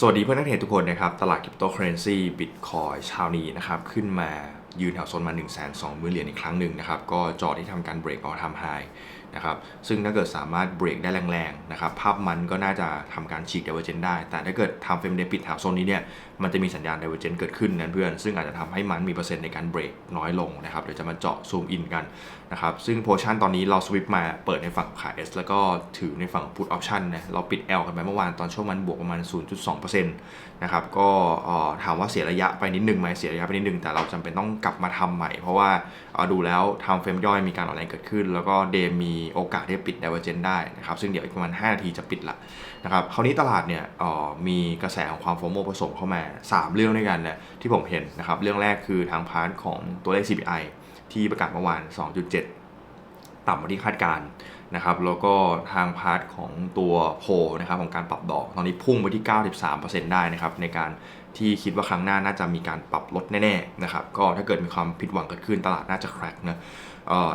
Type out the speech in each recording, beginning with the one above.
สวัสดีเพื่อนนักเทรดทุกคนนะครับ ตลาดคริปโตเคอเรนซีบิตคอยเช้านี้นะครับ ขึ้นมายืนแถวโซนมา 1 2 0 0 0 0เหรียญอีกครั้งหนึ่งนะครับ ก็จอที่ทำการเบรกออทำไฮนะครับ ซึ่งถ้าเกิดสามารถเบรกได้แรงๆนะครับ ภาพมันก็น่าจะทำการฉีกเดเวอร์เจนได้ แต่ถ้าเกิดทำเฟรมเดปิดแถวโซนนี้เนี่ย มันจะมีสัญญาณ d ดเวอร์เจนเกิดขึ้นนะเพื่อน ซึ่งอาจจะทำให้มันมีเปอร์เซ็นต์ในการเบรกน้อยลงนะครับ เดี๋ยวจะมาเจาะซูมอินกันนะครับ ซึ่งโพชั่นตอนนี้เราสวิปมาเปิดในฝั่งขาย S แล้วก็ถือในฝั่ง put option นะ เราปิด L กันไปเมื่อวานตอนช่วงมันบวกประมาณ 0.2%นะครับ ก็ถามว่าเสียระยะไปนิดนึงไหมเสียระยะไปนิดนึงแต่เราจำเป็นต้องกลับมาทำใหม่ เพราะว่าดูแล้วทำเฟรมย่อยมีการออนไลน์เกิดขึ้น แล้วก็เดมมีโอกาสที่จะปิด divergent ได้นะครับ ซึ่งเดี๋ยวอีกประมาณ 5 นาทีจะปิดละนะครับคราวนี้ตลาดเนี่ยออมีกระแสของความโฟโมผสมเข้ามา 3 เรื่องด้วยกันนะที่ผมเห็นนะครับเรื่องแรกคือทางพาร์ทของตัวเลข CPI ที่ประกาศเมื่อวาน 2.7 ต่ำกว่าที่คาดการณ์นะครับแล้วก็ทางพาร์ทของตัวโพลนะครับของการปรับดอกตอนนี้พุ่งไปที่ 93%ได้นะครับในการที่คิดว่าครั้งหน้าน่าจะมีการปรับลดแน่ๆนะครับก็ถ้าเกิดมีความผิดหวังเกิดขึ้นตลาดน่าจะแครกนะ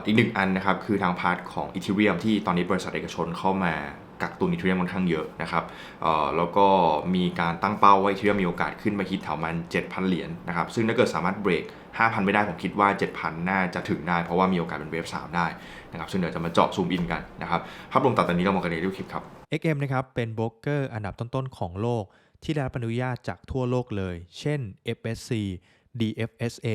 อีกหนึ่งอันนะครับคือทางพาร์ทของอีเทเรียมที่ตอนนี้บริษัทเอกชนเข้ามา กักตุนอีเทเรียมค่อนข้างเยอะนะครับเออแล้วก็มีการตั้งเป้าว่าอีเทเรียมมีโอกาสขึ้นมาคิดแถวมัน 7,000 เหรียญนะครับซึ่งถ้าเกิดสามารถเบรก5,000 ไม่ได้ผมคิดว่า 7,000 น่าจะถึงได้ เพราะว่ามีโอกาสเป็นเวฟ3ได้นะครับซึ่งเดี๋ยวจะมาเจาะซูมอินกันนะครับภาพรวมต่อตอนนี้เรามากันในรูปคลิปครับ XM นะครับเป็นโบรกเกอร์อันดับต้นๆของโลก ที่ได้รับอนุญาตจากทั่วโลกเลย เช่น FSC DFSA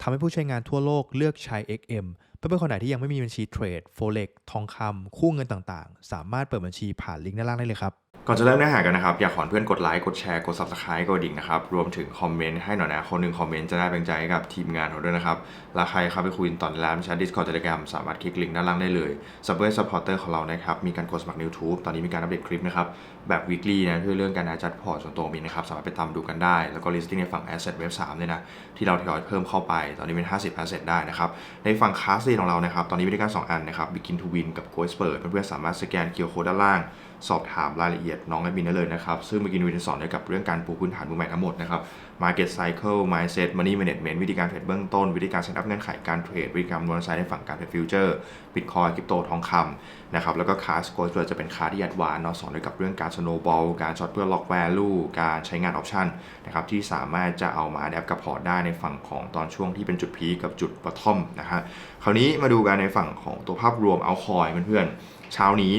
ทำให้ผู้ใช้งานทั่วโลกเลือกใช้ XM เพื่อนๆคนไหนที่ยังไม่มีบัญชีเทรดโฟเล็กทองคำคู่เงินต่างๆ สามารถเปิดบัญชีผ่านลิงก์ด้านล่างได้เลยครับ ก่อนจะเริ่มเนื้อหากันนะครับ อยากขอเพื่อนกดไลค์กดแชร์กด subscribe กดดิ่งนะครับ รวมถึงคอมเมนต์ให้หน่อยนะ คนหนึ่งคอมเมนต์จะได้เป็นใจให้กับทีมงานเราด้วยนะครับแล้วใครเข้าไปคุยตอนร้าแชท Discord Telegram สามารถคลิกลิงก์ด้านล่างได้เลยซับเบอร์ซัพพอร์เตอร์ของเรานะครับ มีการกดสมัคร YouTube ตอนนี้มีการอัปเดตคลิปนะครับแบบ weekly นะคือเรื่องการจัดพอร์ตส่วนตัวมีนะครับสามารถไปตามดูกันได้ แล้วก็ listing ในฝั่ง asset web 3เลยนะที่เราทยอยเพิ่มเข้าไป ตอนนี้เป็น 50 asset ได้นะครับในฝั่ง class ของเรานะครับตอนนี้มีด้วยกันสองอันนะครับ begin to win กับ go expert เพื่อนๆสามารถสแกน QR code ด้านล่าง สอบถามรายละเอียดน้องแอดมินได้เลยนะครับ ซึ่งเมื่อกี้วินสอนเกี่ยวกับเรื่องการปูพื้นฐานมือใหม่ทั้งหมดนะครับ Market Cycle Mindset Money Management วิธีการเทรดเบื้องต้น วิธีการเซตอัพเงื่อนไขการเทรด วิธีการนวลใช้ในฝั่งการเทรดฟิวเจอร์บิตคอยคริปโตทองคำนะครับ แล้วก็คาสโค้ชจะเป็นคาที่แอดวานเนาะสอนเกี่ยวกับเรื่องการ snowball การช็อตเพื่อล็อก value การใช้งานออปชันนะครับที่สามารถจะเอามาแอดกับพอร์ตได้ในฝั่งของตอนช่วงที่เป็นจุดพีกับจุด bottom นะฮะคราวนี้มาดูกันในฝั่งของตัวภาพรวมเอาคอยเพื่อนๆเช้านี้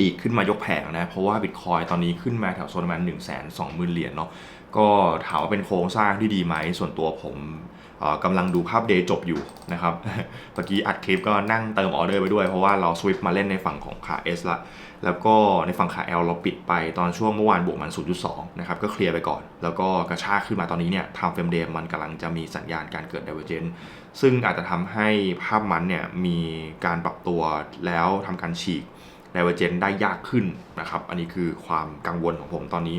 ดีดขึ้นมายกแผงนะ เพราะว่าบิตคอยตอนนี้ขึ้นมาแถวโซนประมาณ1 2 0 0 0 0เหรียญเนาะก็ถามว่าเป็นโครงสร้างที่ดีไหมส่วนตัวผมกำลังดูภาพเดย์จบอยู่นะครับเมื่อกี้อัดคลิปก็นั่งเติมออเดอร์ไปด้วยเพราะว่าเราสวิปมาเล่นในฝั่งของขา S ละ แล้วก็ในฝั่งขา L เราปิดไปตอนช่วงเมื่อวานบวกมัน 0.2 นะครับ ก็เคลียร์ไปก่อน แล้วก็กระชากขึ้นมาตอนนี้เนี่ยทำเฟรมเดมมันกำลังจะมีสัญญาณการเกิด divergence ซึ่งอาจจะทำให้ภาพมันเนี่ยมีการปรับตัวแล้วทำการฉีก d i v e r g e n ได้ยากขึ้นนะครับ อันนี้คือความกังวลของผมตอนนี้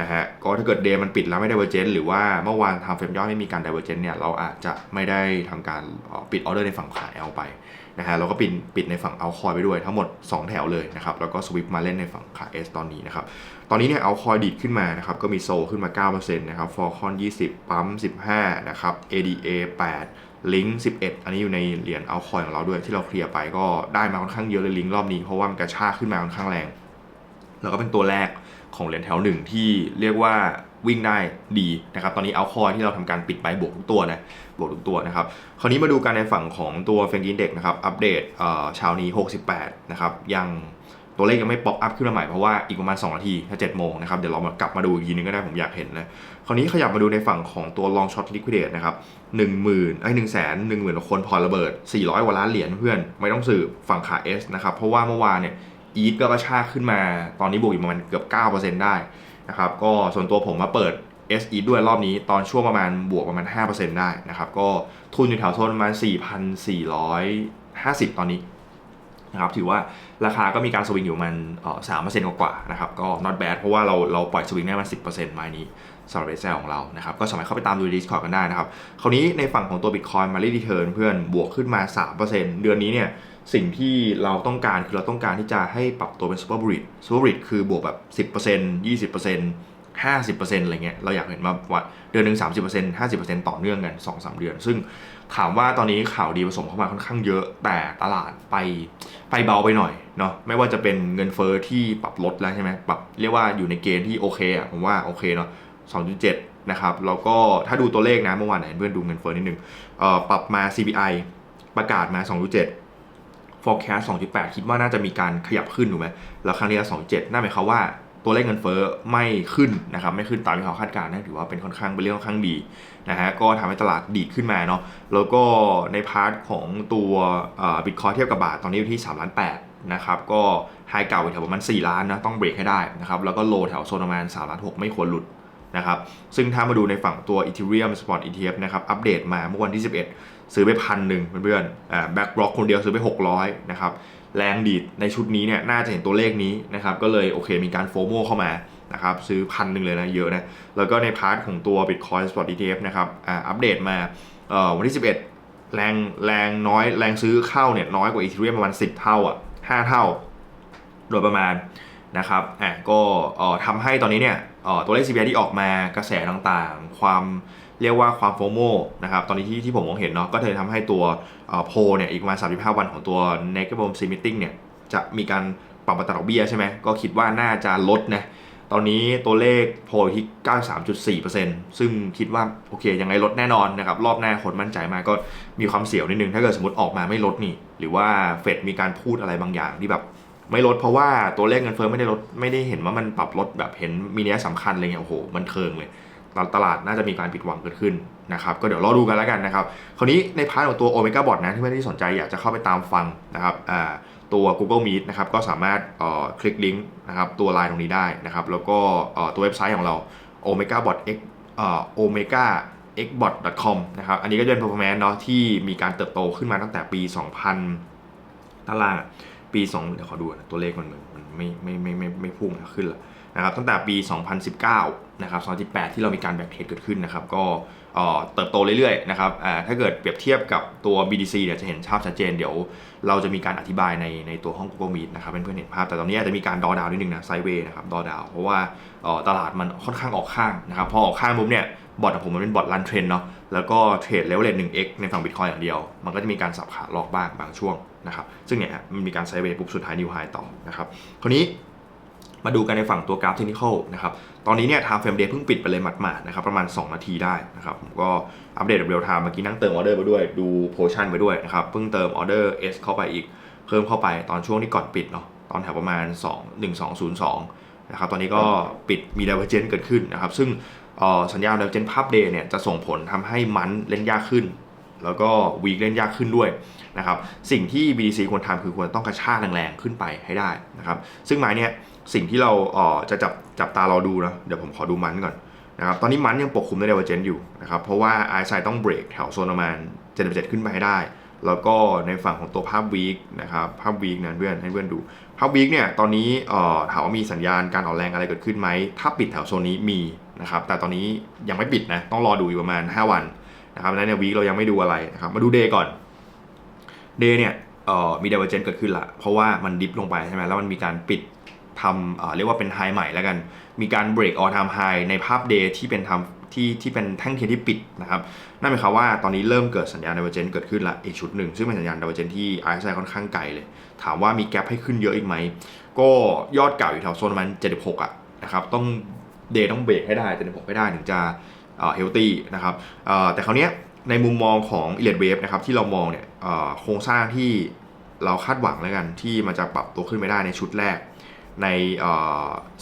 นะฮะ ก็ถ้าเกิดเดย์มันปิดแล้วไม่ d i v e r g e n หรือว่าเมื่อวานทำเฟรมย่อยไม่มีการ d i v e r g e n เนี่ย เราอาจจะไม่ได้ทำการปิดออเดอร์ในฝั่งขา L ไปนะฮะ เราก็ปิดปิดในฝั่งเอาคอยไปด้วยทั้งหมด 2 แถวเลยนะครับ แล้วก็สวิปมาเล่นในฝั่งขา S ตอนนี้นะครับ ตอนนี้เนี่ยเอาคอยดีดขึ้นมานะครับ ก็มีโซขึ้นมา9%นะครับฟอร์คอน20 ปั๊ม 15 นะครับ ADA 8 ลิงก์11 อันนี้อยู่ในเหรียญเอาคอยของเราด้วยที่เราเคลียร์ไปก็ได้มาค่อนข้างเยอะเลยลิงก์รอบนี้เพราะว่ามันกระชากขึ้นมาค่อนข้างแรง แล้วก็เป็นตัวแรกของเหรียญแถวหนึ่งที่เรียกว่าวิ่งได้ดีนะครับตอนนี้เอาคอยที่เราทำการปิดไปบวกทุกตัวนะบวกทุกตัวนะครับคราวนี้มาดูกันในฝั่งของตัวเฟงกินเด็กนะครับอัปเดตเช้านี้ 68 นะครับยัง ตัวเลขยังไม่ป๊อปอัพขึ้นมาใหม่เพราะว่าอีกประมาณ 2 นาทีถ้า7โมงนะครับ เดี๋ยวเรามากลับมาดูอีกทีนึงก็ได้ผมอยากเห็นนะ คราวนี้ขยับมาดูในฝั่งของตัว long short liquidate นะครับ1 0,000ไอ้หนึ่งแสนหนึ่งหมื่นคนพอระเบิด 400กว่าล้านเหรียญเพื่อนไม่ต้องสืบฝั่งขา S นะครับเพราะว่าเมื่อวานเนี่ยอีทก็กระชากขึ้นมาตอนนี้บวกอยู่ประมาณเกือบ 9%ได้นะครับก็ส่วนตัวผมมาเปิด S e ด้วยรอบนี้ตอนช่วงประมาณบวกประมาณ 5%ได้นะครับก็ทุนอยู่แถวโซนประมาณ 4,450 ตอนนี้ นะครับถือว่าราคาก็มีการสวิงอยู่มันสามเปอร์เซ็นต์กว่านะครับก็ not bad เพราะว่าเราเราปล่อยสวิงได้มาสิบเปอร์เซ็นต์ไม้นี้สำหรับเรเซลของเรานะครับก็สามารถเข้าไปตามดู Discord กันได้นะครับคราวนี้ในฝั่งของตัว Bitcoin มา r ี e ี Return เพื่อนบวกขึ้นมา 3%เดือนนี้เนี่ยสิ่งที่เราต้องการคือเราต้องการที่จะให้ปรับตัวเป็น Super b r i d Super b r i d คือบวกแบบ 10% 20% 50%อะไรเงี้ยเราอยากเห็นมาว่าเดือนหนึ่ง30% 50%ต่อเนื่องกัน 2-3 เดือน ซึ่งถามว่าตอนนี้ข่าวดีผสมเข้ามาค่อนข้างเยอะ แต่ตลาดไปไปเบาไปหน่อยเนาะไม่ว่าจะเป็นเงินเฟอ้อที่ปรับลดแล้วใช่ไหมปรับเรียกว่าอยู่ในเกณฑ์ที่โอเคอะผมว่าโอเคเนาะ2.7 นะครับแล้วก็ถ้าดูตัวเลขนะเมื่อวานไหนเพื่อนดูเงินเฟอ้อนิดนึงเอ่อปรับมา CPI ประกาศมา 2.7 forecast 2.8 คิดว่าน่าจะมีการขยับขึ้นถูกไหมแล้วครั้งนี้ก็2.7นั่นหมายความว่า ตัวเลขเงินเฟ้อไม่ขึ้นนะครับไม่ขึ้นตามที่เขาคาดการณ์นั่นถือว่าเป็นค่อนข้างเป็นเรื่องค่อนข้างดีนะฮะก็ทำให้ตลาดดีดขึ้นมาเนาะแล้วก็ในพาร์ทของตัวบิตคอยเทียบกับบาทตอนนี้อยู่ที่3ล้าน8นะครับก็ไฮเก่าอยู่แถวประมาณ 4 ล้านนะต้องเบรกให้ได้นะครับแล้วก็โลแถวโซนประมาณ3ล้าน6ไม่ควรหลุดนะครับซึ่งถ้ามาดูในฝั่งตัว Ethereum Spot ETF นะครับอัปเดตมาเมื่อวันที่ 11 ซื้อไปพันหนึ่งเพื่อนๆอ่าแบ็กบล็อกคนเดียวซื้อไป 600นะครับ แรงดีดในชุดนี้เนี่ยน่าจะเห็นตัวเลขนี้นะครับก็เลยโอเคมีการโฟโมเข้ามานะครับซื้อพันหนึ่งเลยนะเยอะนะ แล้วก็ในพาร์ทของตัว Bitcoin Spot ETF นะครับอ่าอัปเดตมาเอ่อวันที่ 11 แรงแรงน้อยแรงซื้อเข้าเนี่ยน้อยกว่า Ethereum ประมาณ 10 เท่าอะ5เท่า โดยประมาณนะครับอะก็เอ่อทำให้ตอนนี้เนี่ยเอ่อตัวเลข CPI ที่ออกมากระแสต่างๆ ความ เรียกว่าความโฟโมนะครับตอนนี้ที่ที่ผมมองเห็นเนาะก็เลยทำให้ตัวโพเนี่ยอีกประมาณ 35 วันของตัว Negative Bond Meeting เนี่ยจะมีการปรับอัตราดอกเบี้ยใช่ไหมก็คิดว่าน่าจะลดนะตอนนี้ตัวเลขโพลที่ 93.4%ซึ่งคิดว่าโอเคยังไงลดแน่นอนนะครับรอบหน้าคนมั่นใจมากก็มีความเสี่ยวนิดนึง ถ้าเกิดสมมติออกมาไม่ลดนี่ หรือว่าเฟดมีการพูดอะไรบางอย่างที่แบบไม่ลดเพราะว่าตัวเลขเงินเฟ้อไม่ได้ลดไม่ได้เห็นว่ามันปรับลดแบบเห็นมีนัยสำคัญอะไรเงี้ยโอ้โหมันเทิงเลย ตลาดตลาดน่าจะมีการผิดหวังเกิดขึ้นนะครับก็เดี๋ยวรอดูกันแล้วกันนะครับคราวนี้ในพาร์ทของตัว Omega Bot นะที่ไม่ได้สนใจอยากจะเข้าไปตามฟังนะครับตัว Google Meet นะครับก็สามารถคลิกลิงก์นะครับตัวไลน์ตรงนี้ได้นะครับแล้วก็ตัวเว็บไซต์ของเรา Omega Bot X เอ่อ Omega xbot.com นะครับ อันนี้ก็จะเป็น performance เนาะที่มีการเติบโตขึ้นมาตั้งแต่ปี 2000ด้นล่างอะปี 2 เดี๋ยวขอดูนะตัวเลขมันเหมือนมันไม่ไม่ไม่ไม่ไม่พุ่งขึ้นละนะครับ ตั้งแต่ปี 2019 นะครับ2018 ที่เรามีการแบ็กเทสเกิดขึ้นนะครับก็เติบโตเรื่อยๆนะครับถ้าเกิดเปรียบเทียบกับตัว BDC เนี่ยจะเห็นภาพชัดเจน เดี๋ยวเราจะมีการอธิบายในในตัวห้อง Google Meet นะครับเป็นเพื่อนๆเห็นภาพแต่ตอนนี้อาจจะมีการดอดาวนิดนึงนะไซเวย์นะครับดอดาวเพราะว่าตลาดมันค่อนข้างออกข้างนะครับพอออกข้างปุ๊บเนี่ยบอทของผมมันเป็นบอทรันเทรนเนาะแล้วก็เทรดเลเวลเลน 1x ในฝั่ง Bitcoin อย่างเดียว มันก็จะมีการสับขาหลอกบ้างบางช่วงนะครับซึ่งเนี่ยมันมีการไซเวย์ปุ๊บสุดท้ายนิวไฮต่อนะครับคราวนี้ มาดูกันในฝั่งตัวกราฟเทคนิคอลนะครับ ตอนนี้เนี่ย time frame day เพิ่งปิดไปเลยหมาดๆนะครับประมาณ 2 นาทีได้นะครับ ก็อัปเดตเรียลไทม์เมื่อกี้นั่งเติมออเดอร์ไปด้วย ดูโพชั่นไปด้วยนะครับ เพิ่งเติมออเดอร์ S เข้าไปอีก เพิ่มเข้าไปตอนช่วงที่ก่อนปิดเนาะ ตอนแถวประมาณ 2 1202นะครับ ตอนนี้ก็ปิดมี divergence เกิดขึ้นนะครับ ซึ่งสัญญาณ divergence ภาพ day เนี่ยจะส่งผลทำให้มันเล่นยากขึ้น แล้วก็วีคเล่นยากขึ้นด้วยนะครับสิ่งที่ BDC ควรทำคือควรต้องกระชากแรงๆขึ้นไปให้ได้นะครับซึ่งไม้เนี่ยสิ่งที่เราเอ่อจะจับจับตาเราดูนะเดี๋ยวผมขอดูมันก่อนนะครับตอนนี้มันยังปกคลุมในเดเวอร์เจนอยู่นะครับเพราะว่า i อ i ต้องเบรกแถวโซนประมาณ77ขึ้นไปให้ได้ แล้วก็ในฝั่งของตัวภาพวีคนะครับภาพวีคนะเพื่อนให้เพื่อนดู ภาพวีคเนี่ยตอนนี้เอ่อถามว่ามีสัญญาณการอ่อนแรงอะไรเกิดขึ้นไหมถ้าปิดแถวโซนนี้มีนะครับแต่ตอนนี้ยังไม่ปิดนะต้องรอดูอีกประมาณ 5 วัน นะครับดังนั้นเนี่ยวีคเรายังไม่ดูอะไรนะครับมาดูเดย์ก่อนเดย์เนี่ยมี divergence เกิดขึ้นละ เพราะว่ามันดิฟลงไปใช่ไหมแล้วมันมีการปิดทำเรียกว่าเป็นไฮใหม่แล้วกัน มีการ break all time high ในภาพเดย์ที่เป็นทำที่ที่เป็นแท่งเทียนที่ปิดนะครับ นั่นหมายความว่าตอนนี้เริ่มเกิดสัญญาณ divergence เกิดขึ้นละอีกชุดหนึ่ง ซึ่งเป็นสัญญาณ divergence ที่ RSI ค่อนข้างไกลเลย ถามว่ามีแกลบให้ขึ้นเยอะอีกไหม ก็ยอดเก่าอยู่แถวโซนประมาณ76อะนะครับ ต้องเดย์ต้องเบรกให้ได้76ให้ได้ถึงจะ เฮลตี้นะครับอ่อแต่คราวเนี้ยในมุมมองของ e l i t Wave นะครับที่เรามองเนี่ยอ่อโครงสร้างที่เราคาดหวังแล้วกันที่มันจะปรับตัวขึ้นไปได้ในชุดแรก ใน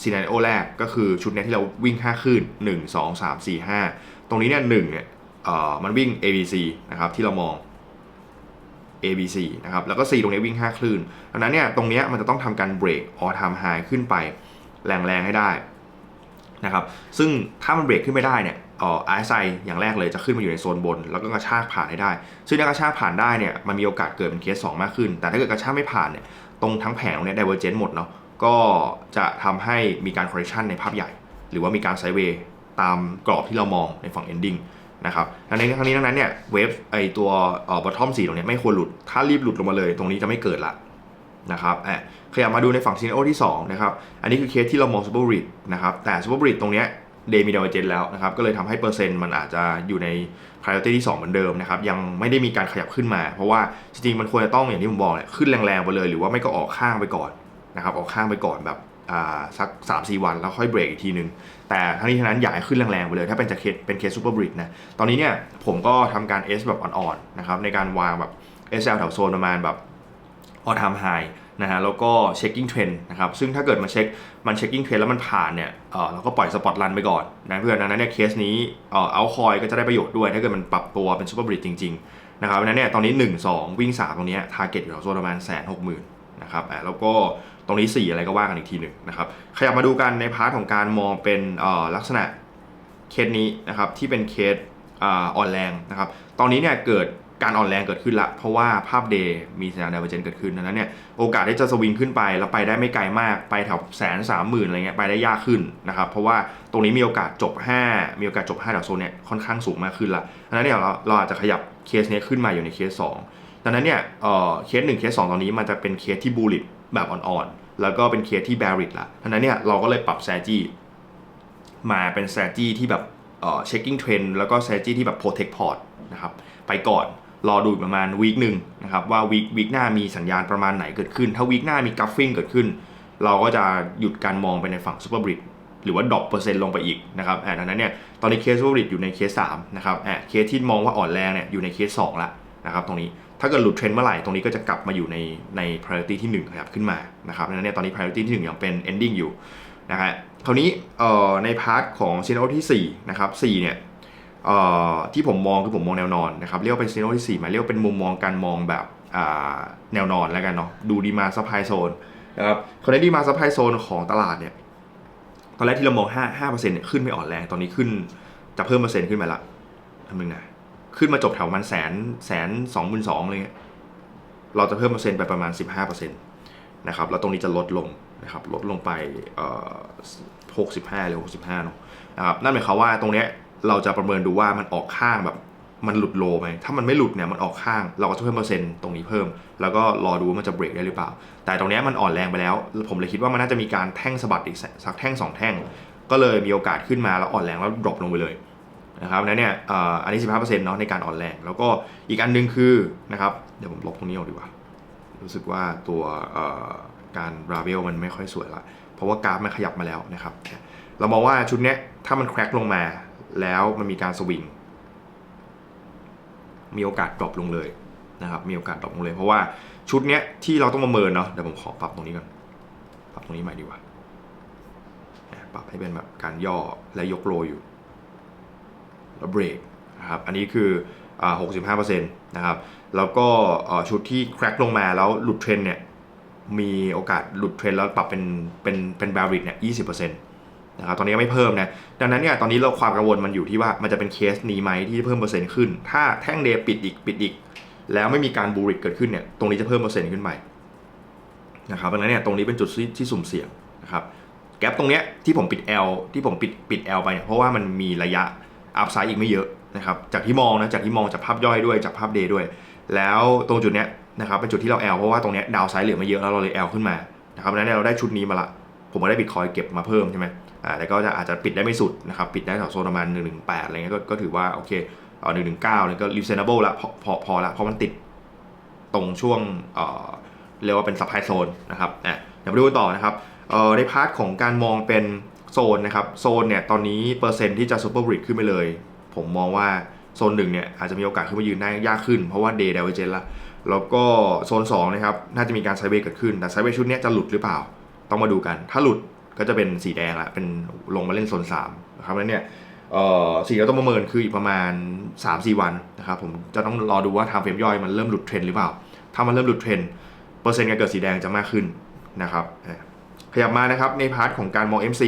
ซีนาริโอแรกก็คือชุดเนี้ยที่เราวิ่ง 5 ขึ้น 1 2 3 4 5 ตรงนี้เนี่ยหนึ่งเนี่ยอ่อมันวิ่ง ABC นะครับที่เรามอง ABC นะครับแล้วก็ C ตรงนี้วิ่ง 5 คลื่นดังนั้นเนี่ยตรงเนี้ยมันจะต้องทำการเบรก all time high ขึ้นไปแรงๆให้ได้นะครับซึ่งถ้ามันเบรกขึ้นไม่ได้เนี่ย เอ่อ RSI อย่างแรกเลยจะขึ้นมาอยู่ในโซนบน แล้วก็กระชากผ่านให้ได้ ซึ่งถ้ากระชากผ่านได้เนี่ยมันมีโอกาสเกิดเป็นเคส 2 มากขึ้น แต่ถ้าเกิดกระชากไม่ผ่านเนี่ยตรงทั้งแผงตรงเนี้ย divergent หมดเนาะก็จะทำให้มีการ correction ในภาพใหญ่ หรือว่ามีการไซเวย์ตามกรอบที่เรามองในฝั่ง ending นะครับดังนั้นครั้งนี้ดังนั้นเนี่ยเวฟไอตัวเอ่อบอททอมสีตรงเนี้ยไม่ควรหลุด ถ้ารีบหลุดลงมาเลย ตรงนี้จะไม่เกิดละนะครับแอะขยับมาดูในฝั่งซีนโอที่2นะครับ อันนี้คือเคสที่เรามองซูเปอร์บริดนะครับ แต่ซูเปอร์บริดตรงเนี้ย เดมีดาวเจนแล้วนะครับก็เลยทำให้เปอร์เซ็นต์มันอาจจะอยู่ใน priority ที่ 2 เหมือนเดิมนะครับยังไม่ได้มีการขยับขึ้นมา เพราะว่าจริงๆมันควรจะต้องอย่างที่ผมบอกแหละขึ้นแรงๆไปเลย หรือว่าไม่ก็ออกข้างไปก่อนนะครับออกข้างไปก่อนแบบอ่าสัก3-4วันแล้วค่อยเบรกอีกทีนึง แต่ทั้งนี้ทั้งนั้นอยากให้ขึ้นแรงๆไปเลย ถ้าเป็นจะเคสเป็นเคสซูเปอร์บริดนะตอนนี้เนี่ยผมก็ทำการ S แบบอ่อนๆนะครับในการวางแบบ SL แถวโซนประมาณแบบ all time high นะฮะแล้วก็ checking trend นะครับซึ่งถ้าเกิดมันเช็คมัน checking trend แล้วมันผ่านเนี่ยเออเราก็ปล่อยสปอตรันไปก่อนนะเพื่อนดังนั้นเนี่ยเคสนี้เออเอาคอยก็จะได้ประโยชน์ด้วย ถ้าเกิดมันปรับตัวเป็น super bridge จริงๆนะครับดังนั้นเนี่ยตอนนี้ 1 2 วิ่ง 3 ตรงนี้ย target อยู่แถวโซนประมาณแสนหกหมื่นนะครับแล้วก็ตรงนี้ 4 อะไรก็ว่ากันอีกทีหนึ่งนะครับขยับมาดูกันในพาร์ทของการมองเป็นเออลักษณะเคสนี้นะครับที่เป็นเคสอ่อนแรงนะครับตอนนี้เนี่ยเกิด การอ่อนแรงเกิดขึ้นละ เพราะว่าภาพเดย์มีสัญญาณดาวเจนเกิดขึ้นดังนั้นเนี่ยโอกาสที่จะสวิงขึ้นไป แล้วไปได้ไม่ไกลมากไปแถวแสนสามหมื่นอะไรเงี้ยไปได้ยากขึ้นนะครับเพราะว่าตรงนี้มีโอกาสจบ 5 มีโอกาสจบ5แถวโซนเนี่ยค่อนข้างสูงมากขึ้นละดังนั้นเนี่ยเราเราอาจจะขยับเคสนี้ขึ้นมาอยู่ในเคส 2 ดังนั้นเนี่ยเอ่อเคส1เคส2ตอนนี้มันจะเป็นเคสที่บูลิตแบบอ่อนๆแล้วก็เป็นเคสที่แบริตละดังนั้นเนี่ยเราก็เลยปรับแซจี้มาเป็น strategy ที่แบบเอ่อ checking trend แล้วก็ strategy ที่แบบ protect port นะครับไปก่อน รอดูประมาณวีคหนึ่งนะครับว่าวีควีคหน้ามีสัญญาณประมาณไหนเกิดขึ้น ถ้าวีคหน้ามีกราฟฟิ้งเกิดขึ้น เราก็จะหยุดการมองไปในฝั่ง super bridge หรือว่าดรอปเปอร์เซ็นต์ลงไปอีกนะครับอ่าดังนั้นเนี่ยตอนนี้เคส super bridge อยู่ในเคส3นะครับอ่าเคสที่มองว่าอ่อนแรงเนี่ยอยู่ในเคส2ละนะครับตรงนี้ถ้าเกิดหลุดเทรนด์เมื่อไหร่ตรงนี้ก็จะกลับมาอยู่ในใน priority ที่ 1 ขยับขึ้นมานะครับดังนั้นเนี่ยตอนนี้ priority ที่ 1 ยังเป็น ending อยู่นะฮะคราวนี้เอ่อในพาร์ทของซีโนที่4นะครับ4เนี่ย ที่ผมมองคือผมมองแนวนอนนะครับเรียกว่าเป็นซีโนที่4หมายเรียกว่าเป็นมุมมองการมองแบบแนวนอนแล้วกันเนาะดูดีมาซัพพลายโซนนะครับคราวนี้ดีมาซัพพลายโซนของตลาดเนี่ยตอนแรกที่เรามอง5 5%เนี่ยขึ้นไม่อ่อนแรงตอนนี้ขึ้นจะเพิ่มเปอร์เซ็นต์ขึ้นมาละทำนึงนะขึ้นมาจบแถวมันแสนแสนสองหมื่นสองเลยเราจะเพิ่มเปอร์เซ็นต์ไปประมาณ 15%นะครับแล้วตรงนี้จะลดลงนะครับลดลงไปเอ่อ65หรือ65เนาะนะครับนั่นหมายความว่าตรงเนี้ย เราจะประเมินดูว่ามันออกข้างแบบมันหลุดโลไหม ถ้ามันไม่หลุดเนี่ยมันออกข้าง เราก็จะเพิ่มเปอร์เซ็นต์ตรงนี้เพิ่ม แล้วก็รอดูว่ามันจะเบรกได้หรือเปล่า แต่ตรงนี้มันอ่อนแรงไปแล้ว ผมเลยคิดว่ามันน่าจะมีการแท่งสะบัดอีกสักแท่งสองแท่ง ก็เลยมีโอกาสขึ้นมาแล้วอ่อนแรงแล้วดรอปลงไปเลยนะครับนั้นเนี่ยอันนี้ 15%เนาะในการอ่อนแรง แล้วก็อีกอันหนึงคือนะครับเดี๋ยวผมลบตรงนี้ออกดีกว่า รู้สึกว่าตัวการราเวลมันไม่ค่อยสวยละ เพราะว่ากราฟมันขยับมาแล้วนะครับ เรามองว่าชุดนี้ถ้ามันแคร็กลงมา แล้วมันมีการสวิงมีโอกาสดรอปลงเลยนะครับมีโอกาสดรอปลงเลย เพราะว่าชุดเนี้ยที่เราต้องประเมินเนาะเดี๋ยวผมขอปรับตรงนี้ก่อนปรับตรงนี้ใหม่ดีกว่าปรับให้เป็นแบบการย่อและยกโลอยู่แล้วเบรกนะครับอันนี้คืออ่า65%นะครับแล้วก็ชุดที่แคร็กลงมาแล้วหลุดเทรนเนี่ยมีโอกาสหลุดเทรนแล้วปรับเป็นเป็นเป็นแบริดเนี่ย20%นะครับตอนนี้ไม่เพิ่มนะดังนั้นเนี่ยตอนนี้เราความกังวลมันอยู่ที่ว่ามันจะเป็นเคสนี้ไหมที่เพิ่มเปอร์เซ็นต์ขึ้น ถ้าแท่งเดย์ปิดอีกปิดอีก แล้วไม่มีการบูริกเกิดขึ้นเนี่ยตรงนี้จะเพิ่มเปอร์เซ็นต์ขึ้นไปนะครับดังนั้นเนี่ยตรงนี้เป็นจุดที่สุ่มเสี่ยงนะครับแกลบตรงเนี้ยที่ผมปิด L ที่ผมปิดปิด L ไปเนี่ยเพราะว่ามันมีระยะอัพไซด์อีกไม่เยอะนะครับจากที่มองนะจากที่มองจากภาพย่อยด้วยจากภาพเดย์ด้วย แล้วตรงจุดเนี้ยนะครับเป็นจุดที่เรา L เพราะว่าตรงเนี้ยดาวไซด์เหลือไม่เยอะแล้วเราเลย L ขึ้นมานะครับดังนั้นเราได้ชุดนี้มาละ ผมก็ได้บิตคอยเก็บมาเพิ่มใช่ไหมอ่าแต่ก็จะอาจจะปิดได้ไม่สุดนะครับ ปิดได้แถวโซนประมาณ118อะไรเงี้ยก็ก็ถือว่าโอเคเออ119เนี่ยก็ reasonable ละพอพอพอละเพราะมันติดตรงช่วงเอ่อเรียกว่าเป็น supply zone นะครับอะเดี๋ยวมาดูกันต่อนะครับเอ่อในพาร์ทของการมองเป็นโซนนะครับ โซนเนี่ยตอนนี้เปอร์เซ็นต์ที่จะซูเปอร์บริดขึ้นไปเลย ผมมองว่าโซนหนึ่งเนี่ยอาจจะมีโอกาสขึ้นมายืนได้ยากขึ้นเพราะว่าเดย์เดวเจนละแล้วก็โซน2นะครับน่าจะมีการไซเวย์เกิดขึ้นแต่ไซเวย์ชุดนี้จะหลุดหรือเปล่า ต้องมาดูกัน ถ้าหลุดก็จะเป็นสีแดงละเป็นลงมาเล่นโซน3นะครับแล้วเนี่ยสิ่งที่เราต้องประเมินคืออีกประมาณ 3-4 วันนะครับผมจะต้องรอดูว่าทางเฟรมย่อยมันเริ่มหลุดเทรนหรือเปล่า ถ้ามันเริ่มหลุดเทรนเปอร์เซ็นต์การเกิดสีแดงจะมากขึ้นนะครับขยับมานะครับในพาร์ทของการมอง MC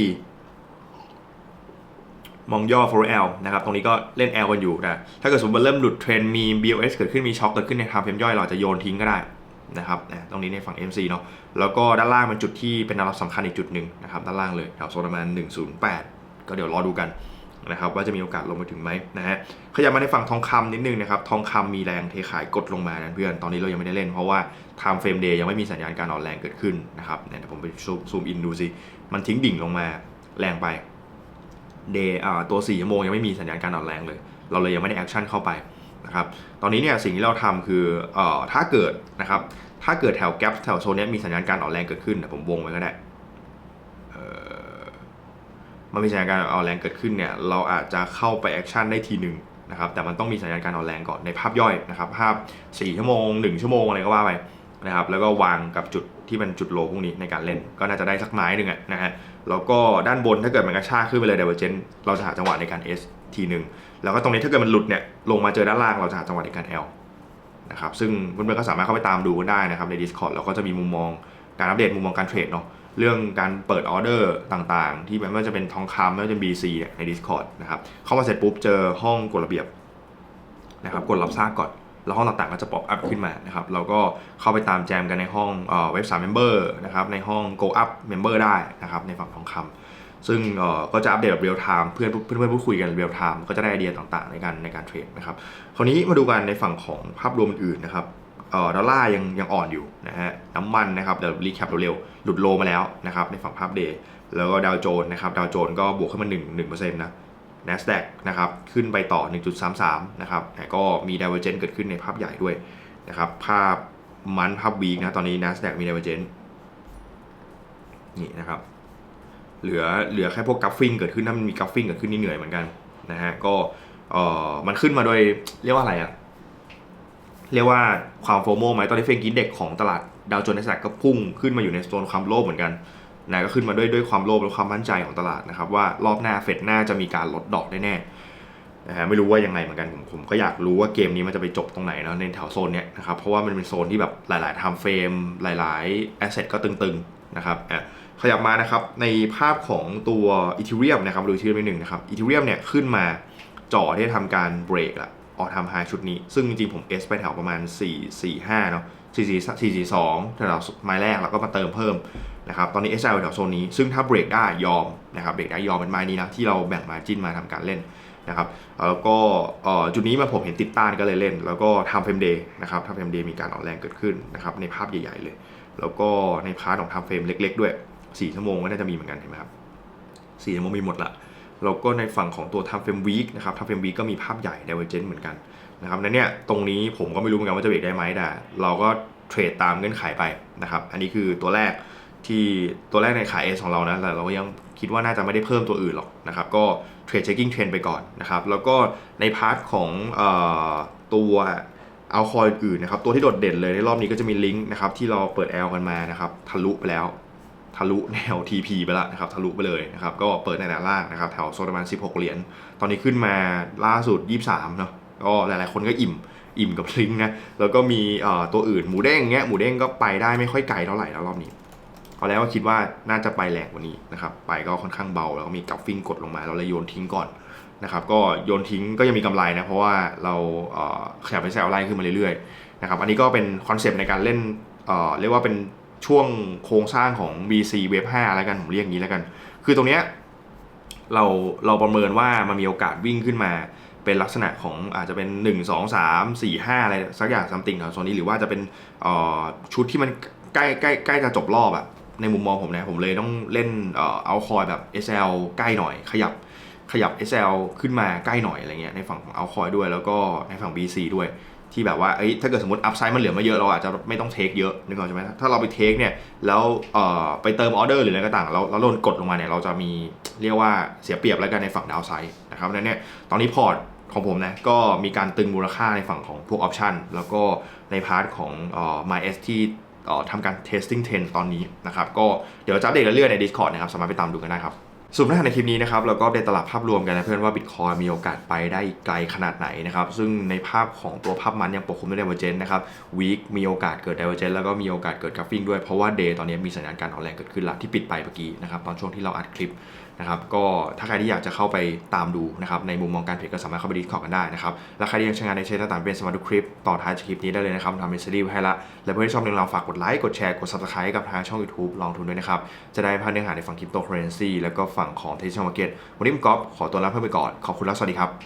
มองย่อ for L นะครับตรงนี้ก็เล่น L กันอยู่นะถ้าเกิดสมมติว่าเริ่มหลุดเทรนมี BOS เกิดขึ้นมีช็อคเกิดขึ้นในทางเฟรมย่อยเราจะโยนทิ้งก็ได้ นะครับตรงนี้ในฝั่ง MC เนาะแล้วก็ด้านล่างเป็นจุดที่เป็นแนวรับสำคัญอีกจุดหนึ่งนะครับด้านล่างเลยแถวโซนประมาณ 108 ก็เดี๋ยวรอดูกันนะครับว่าจะมีโอกาสลงไปถึงไหมนะฮะขยับมาในฝั่งทองคำนิดนึงนะครับทองคำมีแรงเทขายกดลงมานะเพื่อนตอนนี้เรายังไม่ได้เล่นเพราะว่า time frame day ยังไม่มีสัญญาณการอ่อนแรงเกิดขึ้นนะครับเนี่ยเดี๋ยวผมไปซูมอินดูสิมันทิ้งดิ่งลงมาแรงไป day อ่าตัว4ชั่วโมงยังไม่มีสัญญาณการอ่อนแรงเลย เราเลยยังไม่ได้แอคชั่นเข้าไป นะครับ ตอนนี้เนี่ยสิ่งที่เราทำคือเอ่อถ้าเกิดนะครับ ถ้าเกิดแถวแกปแถวโซนนี้มีสัญญาณการอ่อนแรงเกิดขึ้นผมวงไว้ก็ได้เอ่อมันมีสัญญาณการอ่อนแรงเกิดขึ้นเนี่ย เราอาจจะเข้าไปแอคชั่นได้ทีหนึ่งนะครับ แต่มันต้องมีสัญญาณการอ่อนแรงก่อนในภาพย่อยนะครับ ภาพ 4 ชั่วโมง 1 ชั่วโมงอะไรก็ว่าไปนะครับ แล้วก็วางกับจุดที่เป็นจุดโลพวกนี้ในการเล่น ก็น่าจะได้สักไม้หนึ่งอะนะฮะ แล้วก็ด้านบนถ้าเกิดมันกระชากขึ้นไปเลย divergent เราจะหาจังหวะในการ S ทีหนึ่งแล้วก็ตรงนี้ถ้าเกิดมันหลุดเนี่ยลงมาเจอด้านล่างเราจะหาจังหวะในการ L นะครับซึ่งเพื่อนๆก็สามารถเข้าไปตามดูกันได้นะครับใน Discord แล้วก็จะมีมุมมองการอัปเดตมุมมองการเทรดเนาะเรื่องการเปิดออเดอร์ต่างๆ ที่ไม่ว่าจะเป็นทองคำไม่ว่าจะเป็น BC เนี่ยใน Discord นะครับเข้ามาเสร็จปุ๊บเจอห้องกฎระเบียบนะครับกดรับทราบก่อน แล้วห้องต่างๆก็จะป๊อปอัพขึ้นมานะครับเราก็เข้าไปตามแจมกันในห้องเว็บสามเมมเบอร์นะครับในห้อง Go Up Member ได้นะครับในฝั่งทองคำ ซึ่งก็จะอัปเดตแบบเรียลไทม์เพื่อนเพื่อนเพื่อนพูดคุยกันเรียลไทม์ก็จะได้ไอเดียต่างๆ ในการในการเทรดนะครับคราวนี้มาดูกันในฝั่งของภาพรวมอื่นนะครับดอลลาร์ยังยังอ่อนอยู่นะฮะน้ำมันนะครับเดี๋ยวรีแคปเร็วๆหลุดโลมาแล้วนะครับในฝั่งภาพเดย์แล้วก็ดาวโจนส์นะครับดาวโจนส์ก็บวกขึ้นมา 1 1%นะ NASDAQ นะครับขึ้นไปต่อ 1.33 นะครับแต่ก็มี divergence เกิดขึ้นในภาพใหญ่ด้วยนะครับภาพมันภาพวีคนะตอนนี้ NASDAQ มี divergence นี่นะครับ เหลือเหลือแค่พวกกราฟฟิ้งเกิดขึ้นถ้ามันมีกราฟฟิ้งเกิดขึ้นนี่เหนื่อยเหมือนกันนะฮะก็เอ่อมันขึ้นมาโดยเรียกว่าอะไรอะเรียกว่าความโฟโมไหมตอนนี้เฟงกินเด็กของตลาดดาวโจนส์ NASDAQ ก็พุ่งขึ้นมาอยู่ในโซนความโลภเหมือนกันนะก็ขึ้นมาด้วยด้วยความโลภและความมั่นใจของตลาดนะครับว่ารอบหน้าเฟดหน้าจะมีการลดดอกแน่ๆนะฮะไม่รู้ว่ายังไงเหมือนกันผมผมก็อยากรู้ว่าเกมนี้มันจะไปจบตรงไหนเนาะในแถวโซนเนี้ยนะครับเพราะว่ามันเป็นโซนที่แบบหลายๆ time frame หลายๆ asset ก็ตึงๆนะครับอะ ขยับมานะครับในภาพของตัวอีทีเรียมนะครับดูชื่อนิดหนึ่งนะครับอีทีเรียมเนี่ยขึ้นมาจ่อที่จะทำการเบรกละออกทำไฮชุดนี้ ซึ่งจริงๆผม S ไปแถวประมาณ 4 4 5เนาะ4 4 4 4 2แถวไม้แรกแล้วก็มาเติมเพิ่มนะครับตอนนี้ SL แถวโซนนี้ ซึ่งถ้าเบรกได้ยอมนะครับเบรกได้ยอมเป็นไม้นี้นะที่เราแบ่งมาจิ้นมาทำการเล่นนะครับแล้วก็อ่อจุดนี้มาผมเห็นติดต้านก็เลยเล่น แล้วก็ทำเฟรมเดย์นะครับทำเฟรมเดย์มีการออนแรงเกิดขึ้นนะครับในภาพใหญ่ ๆ เลย แล้วก็ในพาร์ทของทำเฟรมเล็ก ๆ ด้วย 4ชั่วโมงก็น่าจะมีเหมือนกันเห็นไหมครับ4ชั่วโมงมีหมดละแล้วก็ในฝั่งของตัวทำเฟรมวีคนะครับทำเฟรมวีคก็มีภาพใหญ่ divergent เหมือนกันนะครับนั้นเนี่ยตรงนี้ผมก็ไม่รู้เหมือนกันว่าจะเบรกได้ไหมแต่เราก็เทรดตามเงื่อนไขไปนะครับอันนี้คือตัวแรกที่ตัวแรกในขาย S ของเรานะแต่เราก็ยังคิดว่าน่าจะไม่ได้เพิ่มตัวอื่นหรอกนะครับก็เทรดเช็คกิ้งเทรนไปก่อนนะครับแล้วก็ในพาร์ทของออตัวเอาคอยอื่นนะครับตัวที่โดดเด่นเลยในรอบนี้ก็จะมีลิงก์นะครับที่เราเปิด L กันมานะครับทะลุไปแล้ว ทะลุแนว TP ไปแล้วนะครับทะลุไปเลยนะครับก็เปิดในแนวล่างนะครับแถวโซนประมาณ 16 เหรียญตอนนี้ขึ้นมาล่าสุด 23เนาะก็หลายๆคนก็อิ่มอิ่มกับลิงนะแล้วก็มีตัวอื่นหมูเด้งเงี้ยหมูเด้งก็ไปได้ไม่ค่อยไกลเท่าไหร่แล้วรอบนี้ตอนแรกก็คิดว่าน่าจะไปแรงกว่านี้นะครับไปก็ค่อนข้างเบาแล้วก็มีกัฟฟิ้งกดลงมาเราเลยโยนทิ้งก่อนนะครับก็โยนทิ้งก็ยังมีกำไรนะเพราะว่าเราเอ่อขยับไปแซวไล่ขึ้นมาเรื่อยๆนะครับอันนี้ก็เป็นคอนเซปต์ในการเล่นเออเรียกว่าเป็น ช่วงโครงสร้างของ BC Wave 5อะไรกัน ผมเรียกงนี้แล้วกัน คือตรงเนี้ยเราเราประเมินว่ามันมีโอกาสวิ่งขึ้นมา เป็นลักษณะของอาจจะเป็น 1 2 3 4 5 อะไรสักอย่างซัมติงแถวโซนนี้หรือว่าจะเป็นชุดที่มันใกล้ใกล้ใกล้จะจบรอบอะในมุมมองผมนะผมเลยต้องเล่นเอ่อเอาคอยแบบ SL ใกล้หน่อย ขยับขยับ SL ขึ้นมาใกล้หน่อยอะไรเงี้ยในฝั่งของเอาคอยด้วย แล้วก็ในฝั่ง BC ด้วย ที่แบบว่าเอ้ยถ้าเกิดสมมติอัพไซด์มันเหลือมาเยอะเราอาจจะไม่ต้องเทคเยอะนึกออกใช่ไหมถ้าเราไปเทคเนี่ยแล้วเอ่อไปเติมออเดอร์หรืออะไรก็ต่างแล้วแล้วโดนกดลงมาเนี่ยเราจะมีเรียกว่าเสียเปรียบแล้วกันในฝั่งดาวไซด์นะครับดังนั้นเนี่ยตอนนี้พอร์ตของผมนะก็มีการตึงมูลค่าในฝั่งของพวกออปชันแล้วก็ในพาร์ทของเอ่อ MyS ที่เอ่อทำการ testing 10ตอนนี้นะครับก็เดี๋ยวจะอัปเดตเรื่อยๆใน Discord นะครับสามารถไปตามดูกันได้ครับ สรุปเนื้อหาในคลิปนี้นะครับเราก็ได้ตลาดภาพรวมกันนะเพื่อนว่าบิตคอยมีโอกาสไปได้ไกลขนาดไหนนะครับซึ่งในภาพของตัวภาพมันยังปกคลุมด้วยเดเวอร์เจนนะครับวีคมีโอกาสเกิดเดเวอร์เจนแล้วก็มีโอกาสเกิดกราฟฟิ้งด้วยเพราะว่าเดย์ตอนนี้มีสัญญาณการอ่อนแรงเกิดขึ้นละที่ปิดไปเมื่อกี้นะครับตอนช่วงที่เราอัดคลิป นะครับก็ถ้าใครที่อยากจะเข้าไปตามดูนะครับในมุมมองการเทรดก็สามารถเข้าไปดีคอร์กันได้นะครับและใครที่ยังใช้งานในเชตต่างๆเป็นสมาร์ทคลิปต่อท้ายคลิปนี้ได้เลยนะครับทำเป็นซีรีส์ให้ละ และเพื่อนที่ชอบเรื่องราวฝากกดไลค์กดแชร์กดซับสไครต์กับทางช่อง YouTube ลองทุนด้วยนะครับ จะได้พลาดเนื้อหาในฝั่งคริปโตเคอเรนซีแล้วก็ฝั่งของเทคโนโลยีวันนี้ผมก๊อฟขอตัวลาเพื่อนไปก่อนขอบคุณและสวัสดีครับ